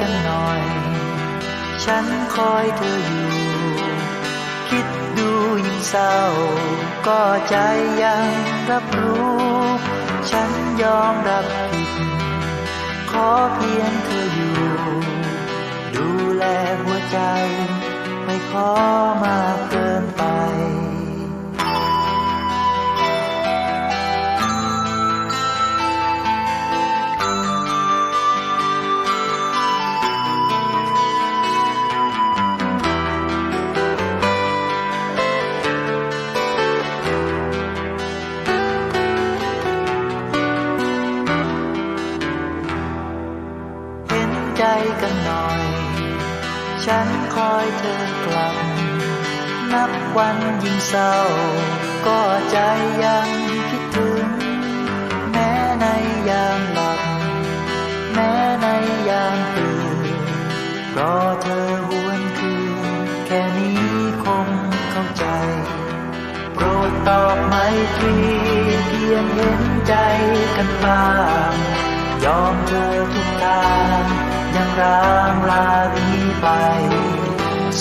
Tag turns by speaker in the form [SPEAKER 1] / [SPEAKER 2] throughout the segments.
[SPEAKER 1] กันหน่อย ฉันคอยเธออยู่ คิดดูยิ่งเศร้า ก็ใจยังรับรู้ ฉันยอมรับผิด ขอเพียงเธออยู่ ดูแลหัวใจ ไม่ขอมากเกินไป ใจกันหน่อย ฉันคอยเธอกลับ นับวันยิ่งเศร้า ก็ใจยังคิดถึง แม้ในยามหลับ แม้ในยามตื่นรอเธอหวนคืน แค่นี้คงเข้าใจ โปรดตอบไมตรีเพียงเห็นใจกันบ้างยอมเธอทุกทาง ยังร้างลาวีไป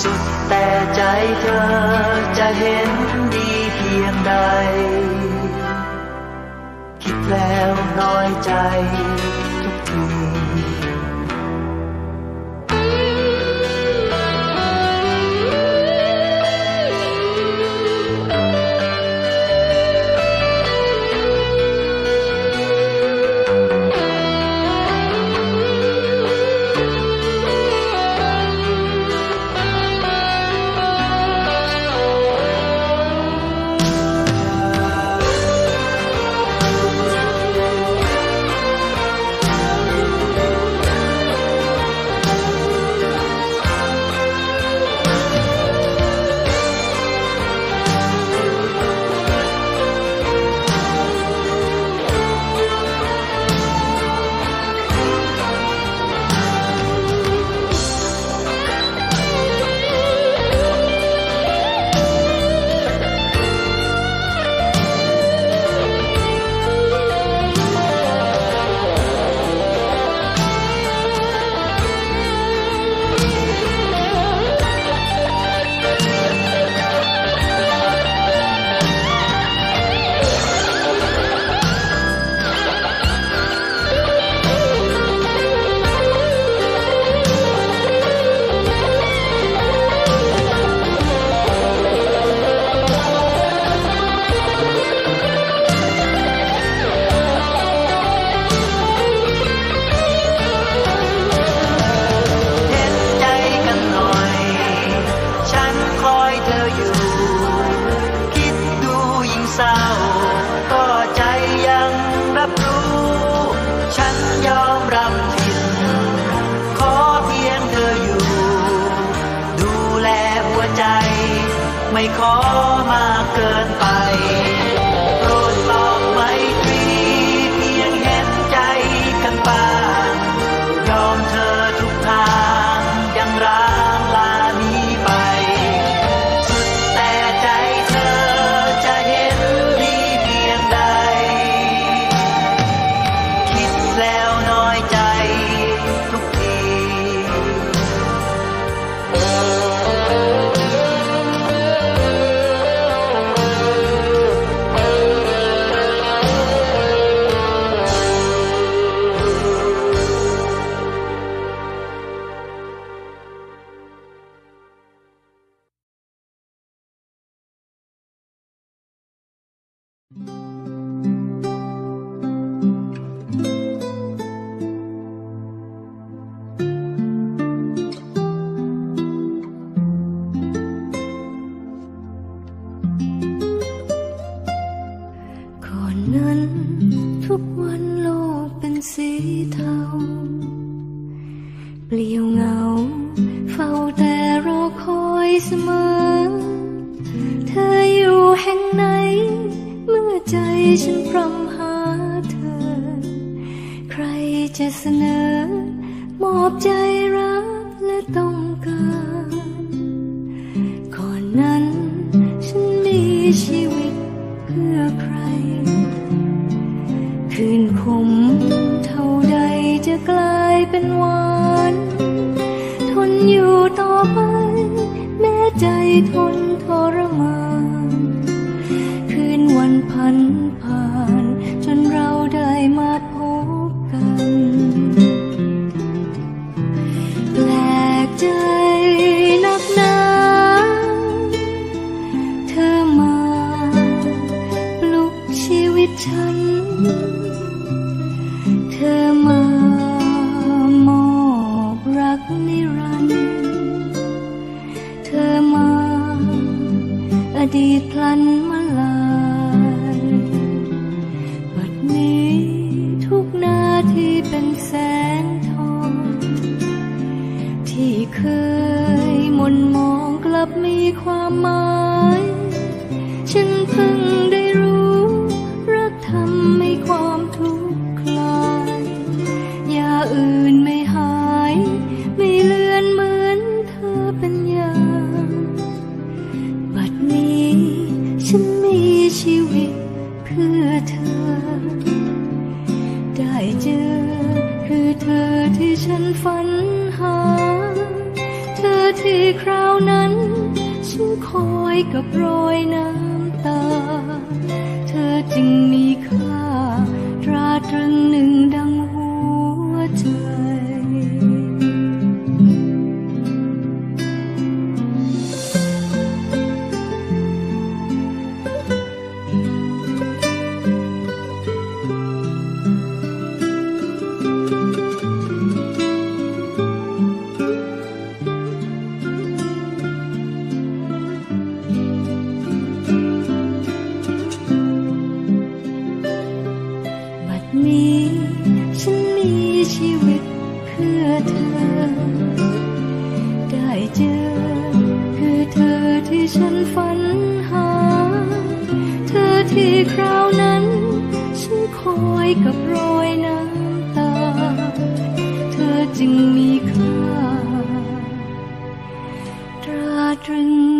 [SPEAKER 1] สุดแต่ใจเธอจะเห็นดีเพียงใด คิดแล้วน้อยใจทุกที ก็ใจยังรับรู้ ฉันยอมรับผิดขอเพียงเธออยู่ ดูแลหัวใจ ไม่ขอมากเกินไป ฉันพ
[SPEAKER 2] ร้อมหาเธอ ใครจะเสนอ มอบใจรักและต้องการก่อนนั้น ฉันมีชีวิตเพื่อใคร คืนคมเท่าใดจะกลายเป็นหวาน ทนอยู่ต่อไป แม้ใจทน เป็นแสงทอง ที่เคยมนมองกลับมีความหมาย ฉันฝันหา เธอที่คราวนั้น ฉันคอยกับรอยน้ำตา เธอจึงมี ดโรยน้ำตา เธอจึงมีค่าตราตรึง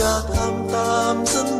[SPEAKER 2] จะ
[SPEAKER 3] ทำตามสัญ